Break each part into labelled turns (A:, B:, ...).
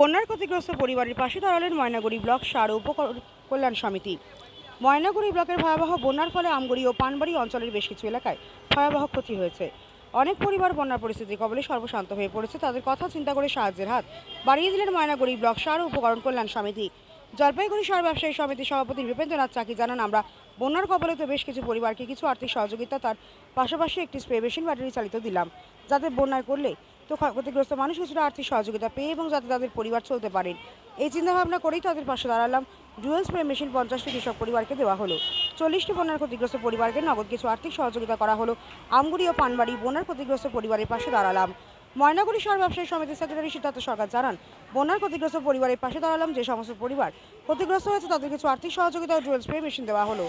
A: বন্যার ক্ষতিগ্রস্ত পরিবারের পাশে দাঁড়ালেন ময়নাগুড়ি ব্লক সার উপ কল্যাণ সমিতি। ময়নাগুড়ি ব্লকের ভয়াবহ বন্যার ফলে আমগুড়ি ও পানবাড়ি অঞ্চলের বেশ কিছু এলাকায় ভয়াবহ ক্ষতি হয়েছে। অনেক পরিবার বন্যার পরিস্থিতি কবলে সর্বশান্ত হয়ে পড়েছে, তাদের কথা চিন্তা করে সাহায্যের হাত বাড়িয়ে দিলেন ময়নাগুড়ি ব্লক সার উপকরণ কল্যাণ সমিতি। জলপাইগুড়ি সার ব্যবসায়ী সমিতির সভাপতি বিপেন্দ্রনাথ চাকি জানান, আমরা বন্যার কবলে তো বেশ কিছু পরিবারকে কিছু আর্থিক সহযোগিতা তার পাশাপাশি একটি স্প্রে মেশিন ব্যাটারি চালিত দিলাম, যাতে বন্যায় করলে তো ক্ষতিগ্রস্ত মানুষ কিছুটা আর্থিক সহযোগিতা পেয়ে এবং যাতে তাদের পরিবার চলতে পারেন এই চিন্তাভাবনা করেই তাদের পাশে দাঁড়ালাম। ডুয়েল স্প্রে মেশিন পঞ্চাশটি কৃষক পরিবারকে দেওয়া হলো। চল্লিশটি বন্যার ক্ষতিগ্রস্ত পরিবারকে নগদ কিছু আর্থিক সহযোগিতা করা হলো। আমগুড়ি ও পানবাড়ি বন্যার ক্ষতিগ্রস্ত পরিবারের পাশে দাঁড়ালাম। ময়নাগুড়ি শহর ব্যবসায়ী সমিতির সেক্রেটারি সিদ্ধার্থ সরকার জানান, বন্যার ক্ষতিগ্রস্ত পরিবারের পাশে দাঁড়ালাম যে সমস্ত পরিবার ক্ষতিগ্রস্ত হয়েছে তাদের কিছু আর্থিক সহযোগিতা ও ডুয়েল স্প্রে মেশিন দেওয়া হলো।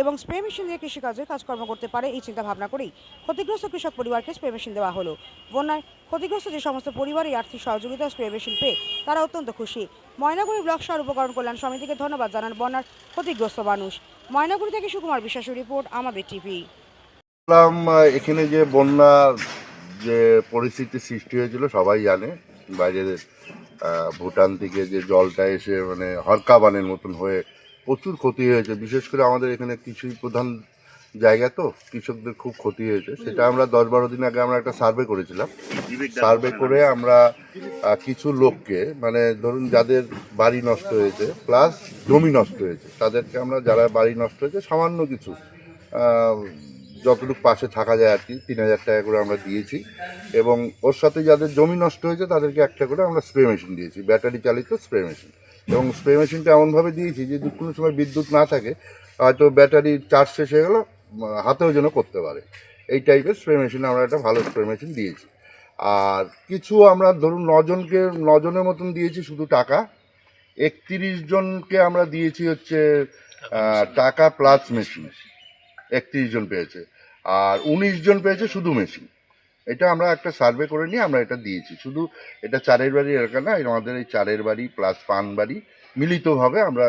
A: এবং স্প্রে মেশিন দিয়ে কৃষিকাজে কাজকর্ম করতে পারে এই চিন্তা ভাবনা করেই ক্ষতিগ্রস্ত কৃষক পরিবারকে স্প্রে মেশিন দেওয়া হলো। বন্যায় ক্ষতিগ্রস্ত যে সমস্ত পরিবারই আর্থিক সহযোগিতা স্প্রে মেশিন পেয়ে তারা অত্যন্ত খুশি। ময়নাগুড়ি ব্লক শহর উপকরণ কল্যাণ সমিতিকে ধন্যবাদ জানান বন্যার ক্ষতিগ্রস্ত মানুষ। ময়নাগুড়ি থেকে সুকুমার বিশ্বাসের রিপোর্ট, আমাদের টিভি।
B: এখানে যে বন্যার যে পরিস্থিতি সৃষ্টি হয়েছিল, সবাই জানে বাইরে ভুটান থেকে যে জলটা এসে মানে হরকা বানের মতন হয়ে প্রচুর ক্ষতি হয়েছে। বিশেষ করে আমাদের এখানে কৃষি প্রধান জায়গা তো, কৃষকদের খুব ক্ষতি হয়েছে। সেটা আমরা দশ বারো দিন আগে আমরা একটা সার্ভে করেছিলাম। সার্ভে করে আমরা কিছু লোককে মানে ধরুন যাদের বাড়ি নষ্ট হয়েছে, প্লাস জমি নষ্ট হয়েছে, তাদেরকে আমরা যারা বাড়ি নষ্ট হয়েছে, সামান্য কিছু যতটুকু পাশে থাকা যায় আর কি, তিন হাজার টাকা করে আমরা দিয়েছি। এবং ওর সাথে যাদের জমি নষ্ট হয়েছে, তাদেরকে একটা করে আমরা স্প্রে মেশিন দিয়েছি। ব্যাটারি চালিত স্প্রে মেশিন। এবং স্প্রে মেশিনটা এমনভাবে দিয়েছি যে যদি কোনো সময় বিদ্যুৎ না থাকে হয়তো ব্যাটারি চার্জ শেষ হয়ে গেলো হাতেও যেন করতে পারে। এই টাইপের স্প্রে মেশিন আমরা একটা ভালো স্প্রে মেশিন দিয়েছি। আর কিছু আমরা ধরুন নজনকে নজনের মতন দিয়েছি শুধু টাকা। একত্রিশ জনকে আমরা দিয়েছি হচ্ছে টাকা প্লাস মেশিন একত্রিশ জন পেয়েছে। আর উনিশ জন পেয়েছে শুধু মেশিন এটা আমরা একটা সার্ভে করে নিয়ে আমরা এটা দিয়েছি। শুধু এটা চারের বাড়ি এলাকা না আমাদের এই চারের বাড়ি প্লাস পান বাড়ি মিলিতভাবে আমরা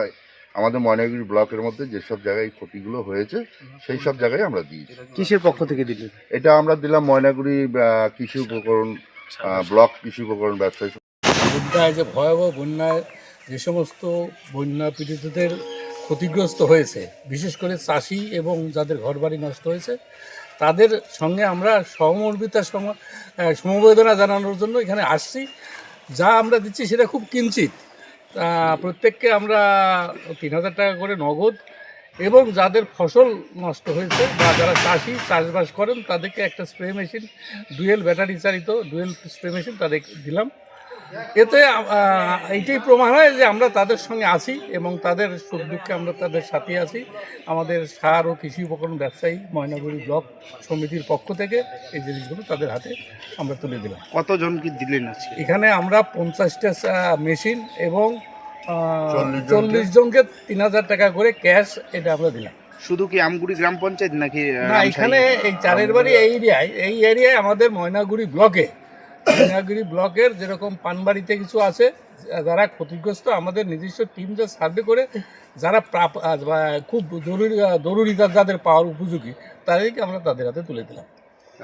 B: আমাদের ময়নাগুড়ি ব্লকের মধ্যে যেসব জায়গায় ক্ষতিগুলো হয়েছে সেই সব জায়গায় আমরা দিয়েছি।
C: কিসের পক্ষ থেকে দিলেন?
B: এটা আমরা দিলাম ময়নাগুড়ি কৃষি উপকরণ ব্লক কৃষি উপকরণ ব্যবসায়ী
D: বন্যায় যে ভয়াবহ বন্যায় যে সমস্ত বন্যা পীড়িতদের ক্ষতিগ্রস্ত হয়েছে বিশেষ করে চাষি এবং যাদের ঘরবাড়ি নষ্ট হয়েছে তাদের সঙ্গে আমরা সহমর্মিতা সম- সমবেদনা জানানোর জন্য এখানে আসছি। যা আমরা দিচ্ছি সেটা খুব কিঞ্চিত। প্রত্যেককে আমরা তিন হাজার টাকা করে নগদ এবং যাদের ফসল নষ্ট হয়েছে বা যারা চাষি চাষবাস করেন তাদেরকে একটা স্প্রে মেশিন, ডুয়েল ব্যাটারি চালিত ডুয়েল স্প্রে মেশিন তাদের দিলাম। এতে এইটাই প্রমাণ হয় যে আমরা তাদের সঙ্গে আছি এবং তাদের সুখ দুঃখে আমরা তাদের সাথে আছি। আমাদের সার ও কৃষি উপকরণ ব্যবসায়ী ময়নাগুড়ি ব্লক সমিতির পক্ষ থেকে এই জিনিসগুলো তাদের হাতে আমরা তুলে দিলাম।
C: কতজন কি দিলেন আজকে?
D: এখানে আমরা পঞ্চাশটা মেশিন এবং
B: চল্লিশ জনকে-
D: তিন হাজার টাকা করে ক্যাশ এটা আমরা দিলাম।
C: শুধু কি আমগুড়ি গ্রাম পঞ্চায়েত নাকি
D: না এখানে এই চারের বাড়ি এই এরিয়ায় এই এরিয়ায় আমাদের ময়নাগুড়ি ব্লকে ময়নাগুড়ি ব্লকের যেরকম পানবাড়িতে কিছু আছে যারা ক্ষতিগ্রস্ত আমাদের নিজস্ব টিম যা সার্ভে করে যারা প্রাপ খুব জরুরি জরুরি যাদের পাওয়ার উপযোগী তাদেরকে আমরা তাদের হাতে তুলে দিলাম।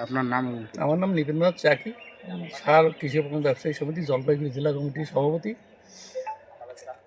C: আপনার নাম
D: আমার নাম নিপেন্দ্রনাথ চাকি সার কৃষি এবং ব্যবসায়ী সমিতি জলপাইগুড়ি জেলা কমিটির সভাপতি।